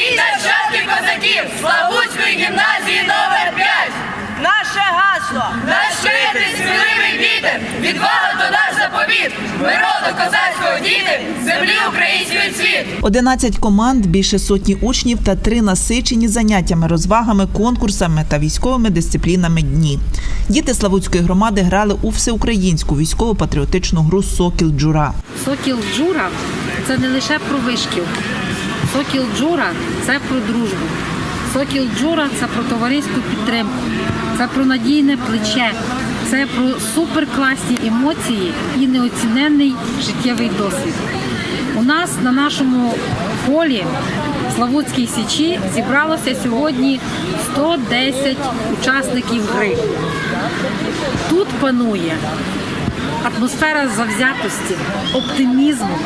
Стоїть нащадки козаків Славутської гімназії номер 5 Наше гасло. Наш шити сміливий вітер, відвага то наш заповіт. Ми роду козацького діти, землі української цвіт. 11 команд, більше сотні учнів та три насичені заняттями, розвагами, конкурсами та військовими дисциплінами дні. Діти Славутської громади грали у всеукраїнську військово-патріотичну гру Сокіл Джура. Сокіл Джура це не лише про вишкіл. Сокіл Джура це про дружбу. Сокіл Джура це про товариську підтримку, це про надійне плече, це про суперкласні емоції і неоціненний життєвий досвід. У нас на нашому полі в Славутській Січі зібралося сьогодні 110 учасників гри. Тут панує атмосфера завзятості, оптимізму,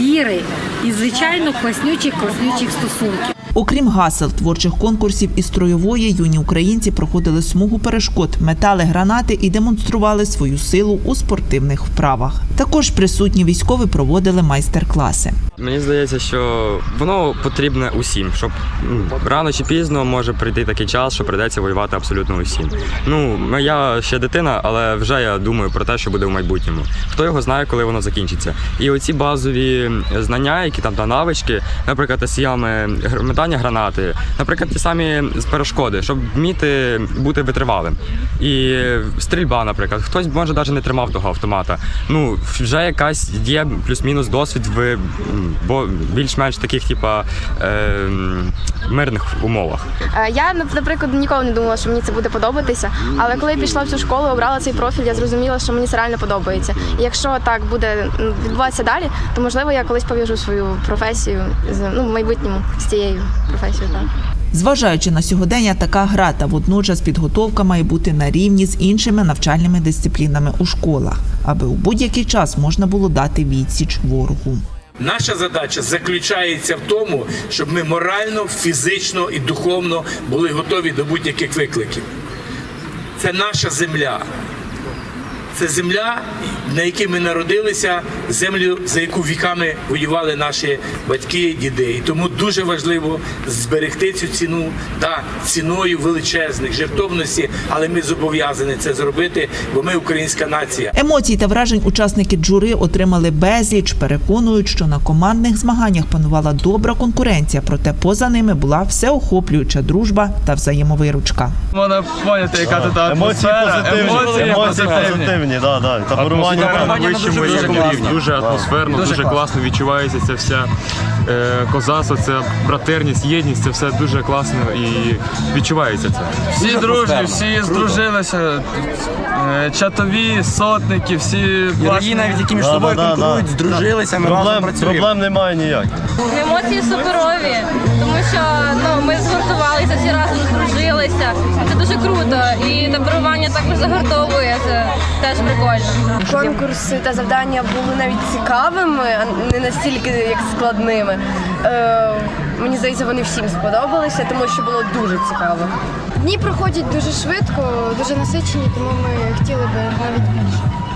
віри і, звичайно, класнючих класнючих стосунків. Окрім гасел, творчих конкурсів і строєвої, юні українці проходили смугу перешкод, метали гранати і демонстрували свою силу у спортивних вправах. Також присутні військові проводили майстер-класи. Мені здається, що воно потрібне усім, щоб рано чи пізно може прийти такий час, що прийдеться воювати абсолютно усім. Ну, я ще дитина, але вже я думаю про те, що буде в майбутньому. Хто його знає, коли воно закінчиться. І оці базові знання, які там та навички, наприклад, сіями метання гранати, наприклад, ті самі перешкоди, щоб вміти бути витривалим. І стрільба, наприклад, хтось може навіть не тримав того автомата. Ну, вже якась є плюс-мінус досвід в бо більш-менш таких, типа е, мирних умовах. Е, Я, нап- наприклад, ніколи не думала, що мені це буде подобатися. Але коли я пішла в цю школу, обрала цей профіль, я зрозуміла, що мені це реально подобається. І якщо так буде відбуватися далі, то можливо я колись пов'яжу свою професію з ну майбутньому з цією професією. Так. Зважаючи на сьогодення, така гра та водночас підготовка має бути на рівні з іншими навчальними дисциплінами у школах, аби у будь-який час можна було дати відсіч ворогу. Наша задача заключається в тому, щоб ми морально, фізично і духовно були готові до будь-яких викликів. Це наша земля. Це земля, на якій ми народилися, землю, за яку віками воювали наші батьки, діди. І тому дуже важливо зберегти цю ціну та ціною величезних жертовності, але ми зобов'язані це зробити, бо ми українська нація. Емоцій та вражень учасники джури отримали безліч, переконують, що на командних змаганнях панувала добра конкуренція, проте поза ними була всеохоплююча дружба та взаємовиручка. Можна поняти, яка тут Емоції атмосфера. позитивні, емоції позитивні, да, да. Таборування Атмосфера на вищому дуже рівні. класно. Дуже атмосферно, Дуже дуже, класно. класно відчувається ця вся е, козацтво, це братерність, єдність, це все дуже класно і відчувається це. Всі дружні, всі здружилися. е, Чатові, сотники, всі Герої навіть, які між Да, собою да, да, конкурують, да. здружилися, ми разом Проблем, працюємо. проблем немає ніяких. Емоції суперові, тому що ну ми згуртувалися, всі разом здружилися. Дуже круто. І таборування також загартовує. Це теж прикольно. Конкурси та завдання були навіть цікавими, а не настільки як складними. Е, мені здається, вони всім сподобалися, тому що було дуже цікаво. Дні проходять дуже швидко, дуже насичені, тому ми хотіли би навіть більше.